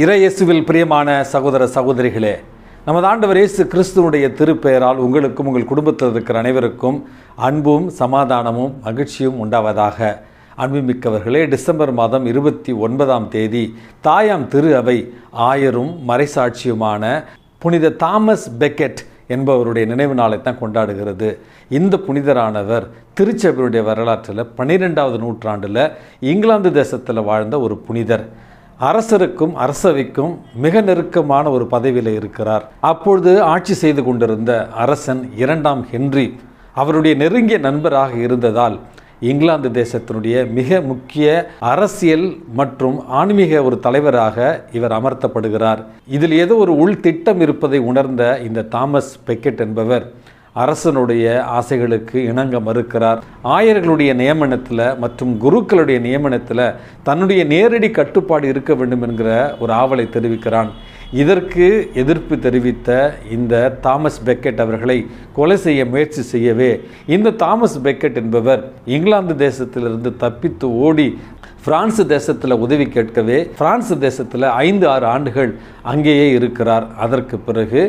இறையேசுவில் பிரியமான சகோதர சகோதரிகளே நமது ஆண்டவர் இயேசு கிறிஸ்துவனுடைய திருப்பெயரால் உங்களுக்கும் உங்கள் குடும்பத்தில் இருக்கிற அனைவருக்கும் அன்பும் சமாதானமும் மகிழ்ச்சியும் உண்டாவதாக. அன்புமிக்கவர்களே டிசம்பர் மாதம் இருபத்தி ஒன்பதாம் தேதி தாயாம் திரு அவை ஆயரும் மறைசாட்சியுமான புனித தாமஸ் பெக்கெட் என்பவருடைய நினைவு நாளை தான் கொண்டாடுகிறது. இந்த புனிதரானவர் திருச்சபையுடைய வரலாற்றில் பன்னிரெண்டாவது நூற்றாண்டில் இங்கிலாந்து தேசத்தில் வாழ்ந்த ஒரு புனிதர். அரசருக்கும் அரசவைக்கும் மிக நெருக்கமான ஒரு பதவியில் இருக்கிறார். அப்பொழுது ஆட்சி செய்து கொண்டிருந்த அரசன் இரண்டாம் ஹென்றி அவருடைய நெருங்கிய நண்பராக இருந்ததால் இங்கிலாந்து தேசத்தினுடைய மிக முக்கிய அரசியல் மற்றும் ஆன்மீக ஒரு தலைவராக இவர் அமர்த்தப்படுகிறார். இதில் ஏதோ ஒரு உள் திட்டம் இருப்பதை உணர்ந்த இந்த தாமஸ் பெக்கெட் என்பவர் அரசனுடைய ஆசைகளுக்கு இணங்க மறுக்கிறார். ஆயர்களுடைய நியமனத்தில் மற்றும் குருக்களுடைய நியமனத்தில் தன்னுடைய நேரடி கட்டுப்பாடு இருக்க வேண்டும் என்கிற ஒரு ஆவலை தெரிவிக்கிறான். இதற்கு எதிர்ப்பு தெரிவித்த இந்த தாமஸ் பெக்கெட் அவர்களை கொலை செய்ய முயற்சி செய்யவே இந்த தாமஸ் பெக்கெட் என்பவர் இங்கிலாந்து தேசத்திலிருந்து தப்பித்து ஓடி பிரான்ஸ் தேசத்தில் உதவி கேட்கவே பிரான்ஸ் தேசத்தில் ஐந்து ஆறு ஆண்டுகள் அங்கேயே இருக்கிறார். அதற்கு பிறகு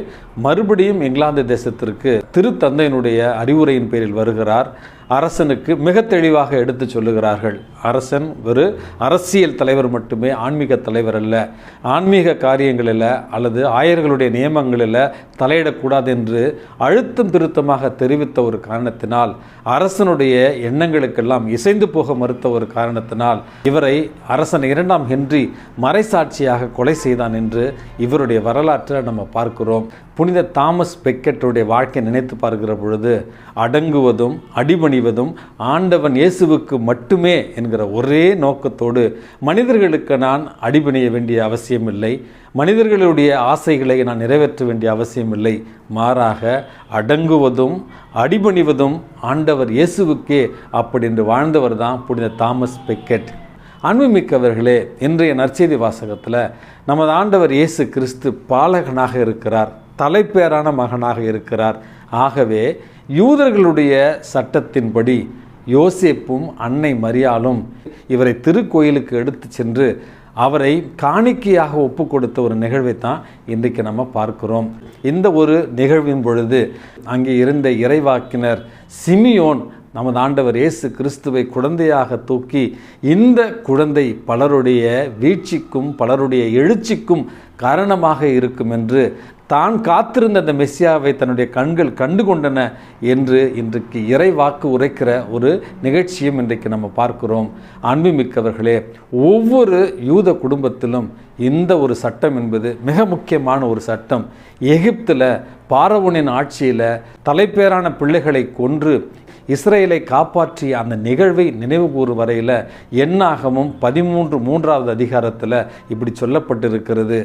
மறுபடியும் இங்கிலாந்து தேசத்திற்கு திருத்தந்தையினுடைய அறிவுரையின் பேரில் வருகிறார். அரசனுக்கு மிக தெளிவாக எடுத்து சொல்லுகிறார்கள். அரசன் ஒரு அரசியல் தலைவர் மட்டுமே ஆன்மீக தலைவர் அல்ல. ஆன்மீக காரியங்களில் அல்லது ஆயர்களுடைய நியமங்களில் தலையிடக்கூடாது என்று அழுத்தம் திருத்தமாக தெரிவித்த ஒரு காரணத்தினால் அரசனுடைய எண்ணங்களுக்கெல்லாம் இசைந்து போக மறுத்த ஒரு காரணத்தினால் இவரை அரசன் இரண்டாம் ஹென்றி மறைசாட்சியாக கொலை செய்தான் என்று இவருடைய வரலாற்றை நம்ம பார்க்கிறோம். புனித தாமஸ் பெக்கெட்டுடைய வாழ்க்கை நினைத்து பார்க்கிற பொழுது அடங்குவதும் அடிபணிவதும் ஆண்டவன் இயேசுவுக்கு மட்டுமே என்கிற ஒரே நோக்கத்தோடு மனிதர்களுக்கு நான் அடிபணிய வேண்டிய அவசியமில்லை மனிதர்களுடைய ஆசைகளை நான் நிறைவேற்ற வேண்டிய அவசியமில்லை. மாறாக அடங்குவதும் அடிபணிவதும் ஆண்டவர் இயேசுவுக்கே அப்படி என்று வாழ்ந்தவர் தான் புனித தாமஸ் பெக்கெட். அன்புமிக்கவர்களே இன்றைய நற்செய்தி வாசகத்தில் நமது ஆண்டவர் இயேசு கிறிஸ்து பாலகனாக இருக்கிறார் தலைப்பேரான மகனாக இருக்கிறார். ஆகவே யூதர்களுடைய சட்டத்தின்படி யோசேப்பும் அன்னை மரியாலும் இவரை திருக்கோயிலுக்கு எடுத்து சென்று அவரை காணிக்கையாக ஒப்பு கொடுத்த ஒரு நிகழ்வை தான் இன்றைக்கு நம்ம பார்க்கிறோம். இந்த ஒரு நிகழ்வின் பொழுது அங்கே இருந்த இறைவாக்கினர் சிமியோன் நமது ஆண்டவர் இயேசு கிறிஸ்துவை குழந்தையாக தூக்கி இந்த குழந்தை பலருடைய வீழ்ச்சிக்கும் பலருடைய எழுச்சிக்கும் காரணமாக இருக்கும் என்று தான் காத்திருந்த அந்த மெஸ்ஸியாவை தன்னுடைய கண்கள் கண்டு கொண்டன என்று இன்றைக்கு இறைவாக்கு உரைக்கிற ஒரு நிகழ்ச்சியும் இன்றைக்கு நம்ம பார்க்கிறோம். அன்புமிக்கவர்களே ஒவ்வொரு யூத குடும்பத்திலும் இந்த ஒரு சட்டம் என்பது மிக முக்கியமான ஒரு சட்டம். எகிப்தில் பாரவனின் ஆட்சியில் தலைப்பேரான பிள்ளைகளை கொன்று இஸ்ரேலை காப்பாற்றிய அந்த நிகழ்வை நினைவு கூறும் வரையில் எண்ணாகமும் பதிமூன்று மூன்றாவது அதிகாரத்தில் இப்படி சொல்லப்பட்டிருக்கிறது.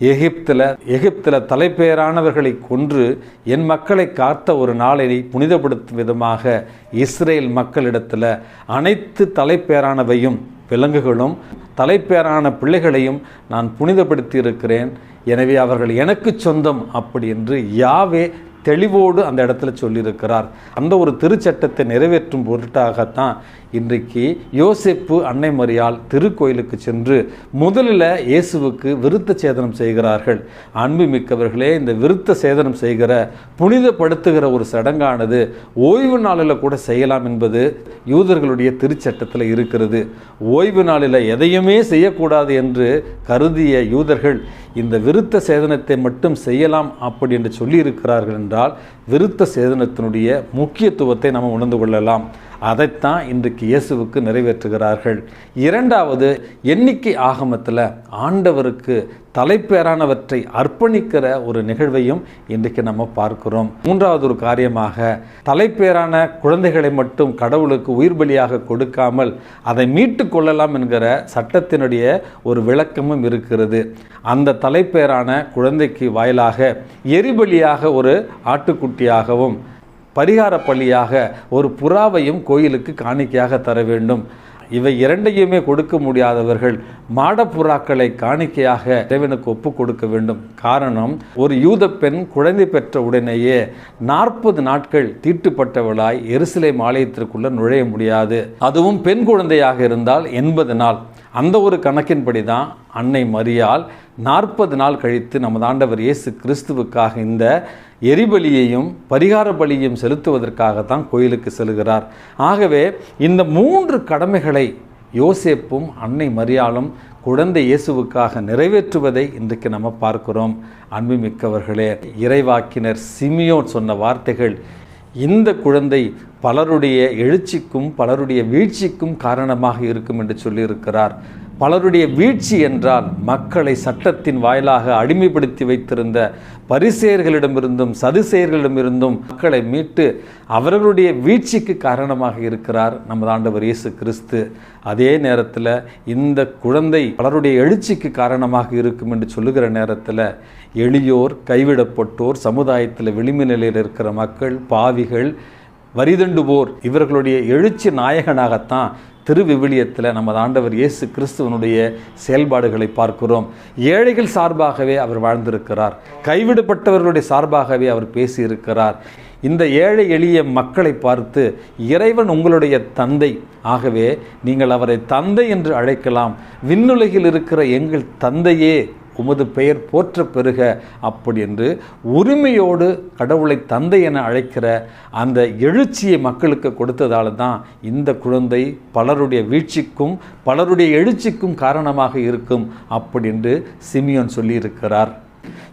எகிப்தில் எகிப்தில் தலைப்பெயரானவர்களை கொன்று என் மக்களை காத்த ஒரு நாளை புனிதப்படுத்தும் விதமாக இஸ்ரேல் மக்களிடத்தில் அனைத்து தலைப்பேரானவையும் விலங்குகளும் தலைப்பேரான பிள்ளைகளையும் நான் புனிதப்படுத்தி இருக்கிறேன் எனவே அவர்கள் எனக்கு சொந்தம் அப்படி என்று யாவே தெளிவோடு அந்த இடத்துல சொல்லியிருக்கிறார். அந்த ஒரு திருச்சட்டத்தை நிறைவேற்றும் பொருட்டாகத்தான் இன்றைக்கு யோசிப்பு அன்னை மரியால் திருக்கோயிலுக்கு சென்று முதலில் இயேசுவுக்கு விருத்த சேதனம் செய்கிறார்கள். அன்பு மிக்கவர்களே இந்த விருத்த சேதனம் செய்கிற புனிதப்படுத்துகிற ஒரு சடங்கானது ஓய்வு நாளில் கூட செய்யலாம் என்பது யூதர்களுடைய திருச்சட்டத்தில் இருக்கிறது. ஓய்வு நாளில் எதையுமே செய்யக்கூடாது என்று கருதிய யூதர்கள் இந்த விருத்த சேதனத்தை மட்டும் செய்யலாம் அப்படி என்று சொல்லியிருக்கிறார்கள் என்று என்றால் விருத்த சேதனத்தினுடைய முக்கியத்துவத்தை நாம் உணர்ந்து கொள்ளலாம். அதைத்தான் இன்றைக்கு இயேசுவுக்கு நிறைவேற்றுகிறார்கள். இரண்டாவது எண்ணிக்கை ஆகமத்தில் ஆண்டவருக்கு தலைப்பேரானவற்றை அர்ப்பணிக்கிற ஒரு நிகழ்வையும் இன்றைக்கு நம்ம பார்க்கிறோம். மூன்றாவது ஒரு காரியமாக தலைப்பேரான குழந்தைகளை மட்டும் கடவுளுக்கு உயிர் பலியாக கொடுக்காமல் அதை மீட்டு கொள்ளலாம் என்கிற சட்டத்தினுடைய ஒரு விளக்கமும் இருக்கிறது. அந்த தலைப்பேரான குழந்தைக்கு வாயிலாக எரிபலியாக ஒரு ஆட்டுக்குட்டியாகவும் பரிகார பள்ளியாக ஒரு புறாவையும் கோயிலுக்கு காணிக்கையாக தர வேண்டும். இவை இரண்டையுமே கொடுக்க முடியாதவர்கள் மாடப்புறாக்களை காணிக்கையாக இறைவனுக்கு ஒப்பு கொடுக்க வேண்டும். காரணம் ஒரு யூத பெண் குழந்தை பெற்ற உடனேயே நாற்பது நாட்கள் தீட்டுப்பட்டவளாய் எருசலை மாலயத்திற்குள்ள நுழைய முடியாது. அதுவும் பெண் குழந்தையாக இருந்தால் எண்பது நாள். அந்த ஒரு கணக்கின்படி தான் அன்னை மரியால் நாற்பது நாள் கழித்து நமது ஆண்டவர் இயேசு கிறிஸ்துவுக்காக இந்த எரிபலியையும் பரிகார பலியையும் செலுத்துவதற்காகத்தான் கோயிலுக்கு செல்கிறார். ஆகவே இந்த மூன்று கடமைகளை யோசேப்பும் அன்னை மரியாளும் குழந்தை இயேசுவுக்காக நிறைவேற்றுவதை இன்றைக்கு நம்ம பார்க்கிறோம். அன்புமிக்கவர்களே இறைவாக்கினர் சிமியோன் சொன்ன வார்த்தைகள் இந்த குழந்தை பலருடைய எழுச்சிக்கும் பலருடைய வீழ்ச்சிக்கும் காரணமாக இருக்கும் என்று சொல்லியிருக்கிறார். பலருடைய வீழ்ச்சி என்றால் மக்களை சட்டத்தின் வாயிலாக அடிமைப்படுத்தி வைத்திருந்த பரிசெயர்களிடமிருந்தும் சதுசெயர்களிடமிருந்தும் மக்களை மீட்டு அவர்களுடைய வீழ்ச்சிக்கு காரணமாக இருக்கிறார் நமது ஆண்டவர் இயேசு கிறிஸ்து. அதே நேரத்தில் இந்த குழந்தை பலருடைய எழுச்சிக்கு காரணமாக இருக்கும் என்று சொல்லுகிற நேரத்தில் எளியோர் கைவிடப்பட்டோர் சமுதாயத்தில் விளிம்பு நிலையில் இருக்கிற மக்கள் பாவிகள் வரிதண்டுவோர் இவர்களுடைய எழுச்சி நாயகனாகத்தான் திருவிவிலியத்தில் நமது ஆண்டவர் இயேசு கிறிஸ்துவனுடைய செயல்பாடுகளை பார்க்கிறோம். ஏழைகள் சார்பாகவே அவர் வாழ்ந்திருக்கிறார். கைவிடப்பட்டவர்களுடைய சார்பாகவே அவர் பேசியிருக்கிறார். இந்த ஏழை எளிய மக்களை பார்த்து இறைவன் உங்களுடைய தந்தை ஆகவே நீங்கள் அவரை தந்தை என்று அழைக்கலாம். விண்ணுலகில் இருக்கிற எங்கள் தந்தையே உமது பெயர் போற்ற பெருக அப்படி என்று உரிமையோடு கடவுளை தந்தை என அழைக்கிற அந்த எழுச்சியை மக்களுக்கு கொடுத்ததால தான் இந்த குழந்தை பலருடைய வீழ்ச்சிக்கும் பலருடைய எழுச்சிக்கும் காரணமாக இருக்கும் அப்படி என்று சிமியோன் சொல்லியிருக்கிறார்.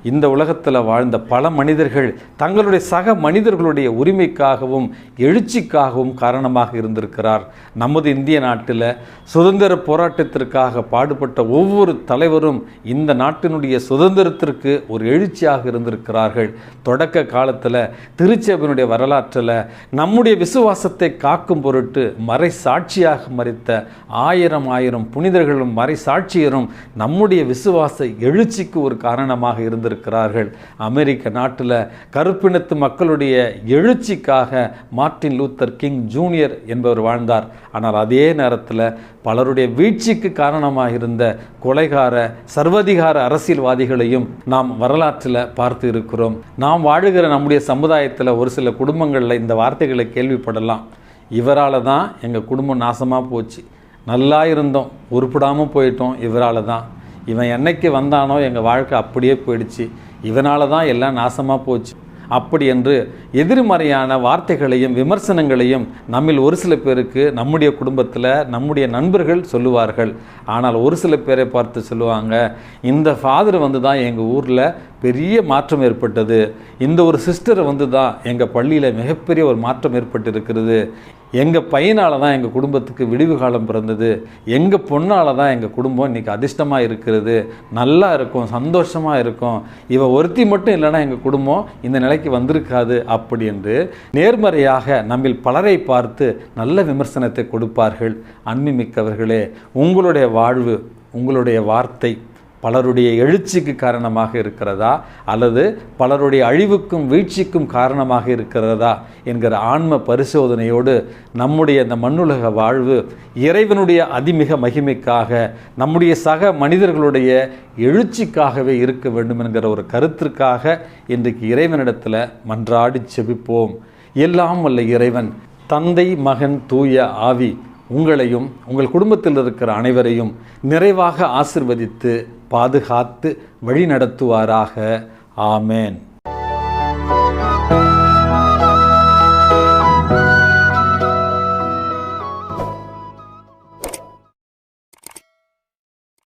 இந்த உலகத்தில் வாழ்ந்த பல மனிதர்கள் தங்களுடைய சக மனிதர்களுடைய உரிமைக்காகவும் எழுச்சிக்காகவும் காரணமாக இருந்திருக்கிறார். நமது இந்திய நாட்டில் சுதந்திர போராட்டத்திற்காக பாடுபட்ட ஒவ்வொரு தலைவரும் இந்த நாட்டினுடைய சுதந்திரத்திற்கு ஒரு எழுச்சியாக இருந்திருக்கிறார்கள். தொடக்க காலத்தில் திருச்சபையினுடைய வரலாற்றில் நம்முடைய விசுவாசத்தை காக்கும் பொருட்டு மறை சாட்சியாக மறித்த ஆயிரம் ஆயிரம் புனிதர்களும் மறை சாட்சியரும் நம்முடைய விசுவாச எழுச்சிக்கு ஒரு காரணமாக இருந்திருக்கிறார்கள். அமெரிக்க நாட்டில் கருப்பினத்து மக்களுடைய எழுச்சிக்காக மார்ட்டின் லூத்தர் கிங் ஜூனியர் என்பவர் வாழ்ந்தார். ஆனால் அதே நேரத்தில் பலருடைய வீழ்ச்சிக்கு காரணமாக இருந்த கொலைகார சர்வதிகார அரசியல்வாதிகளையும் நாம் வரலாற்றில் பார்த்து இருக்கிறோம். நாம் வாழுகிற நம்முடைய சமுதாயத்தில் ஒரு சில குடும்பங்களில் இந்த வார்த்தைகளை கேள்விப்படலாம். இவரால் தான் எங்கள் குடும்பம் நாசமாக போச்சு. நல்லா இருந்தோம் உருப்பிடாமல் போயிட்டோம் இவரால் தான். இவன் என்னைக்கு வந்தானோ எங்கள் வாழ்க்கை அப்படியே போயிடுச்சு. இவனால தான் எல்லாம் நாசமாக போச்சு. அப்படி என்று எதிர்மறையான வார்த்தைகளையும் விமர்சனங்களையும் நம்மில் ஒரு சில பேருக்கு நம்முடைய குடும்பத்தில் நம்முடைய நண்பர்கள் சொல்லுவார்கள். ஆனால் ஒரு சில பேரை பார்த்து சொல்லுவாங்க இந்த ஃபாதர் வந்து தான் எங்கள் ஊரில் பெரிய மாற்றம் ஏற்பட்டது. இந்த ஒரு சிஸ்டர் வந்து தான் எங்கள் பள்ளியில் மிகப்பெரிய ஒரு மாற்றம் ஏற்பட்டிருக்கிறது. எங்கள் பையனால் தான் எங்கள் குடும்பத்துக்கு விடிவு காலம் பிறந்தது. எங்கள் பொண்ணால் தான் எங்கள் குடும்பம் இன்றைக்கி அதிர்ஷ்டமாக இருக்கிறது. நல்லா இருக்கும் சந்தோஷமாக இருக்கும். இவ ஒருத்தி மட்டும் இல்லைன்னா எங்கள் குடும்பம் இந்த நிலைக்கு வந்திருக்காது அப்படி என்று நேர்மறையாக நம்மில் பலரை பார்த்து நல்ல விமர்சனத்தை கொடுப்பார்கள். அன்பிமிக்கவர்களே உங்களுடைய வாழ்வு உங்களுடைய வார்த்தை பலருடைய எழுச்சிக்கு காரணமாக இருக்கிறதா? அல்லது பலருடைய அழிவுக்கும் வீழ்ச்சிக்கும் காரணமாக இருக்கிறதா? என்கிற ஆன்ம பரிசோதனையோடு நம்முடைய இந்த மண்ணுலக வாழ்வு இறைவனுடைய அதிமிக மகிமைக்காக நம்முடைய சக மனிதர்களுடைய எழுச்சிக்காகவே இருக்க வேண்டும் என்கிற ஒரு கருத்திற்காக இன்றைக்கு இறைவனிடத்தில் மன்றாடி செபிப்போம். எல்லாம் வல்ல இறைவன் தந்தை மகன் தூய ஆவி உங்களையும் உங்கள் குடும்பத்தில் இருக்கிற அனைவரையும் நிறைவாக ஆசிர்வதித்து பாதுகாத்து வழிநடத்துவாராக. ஆமேன்.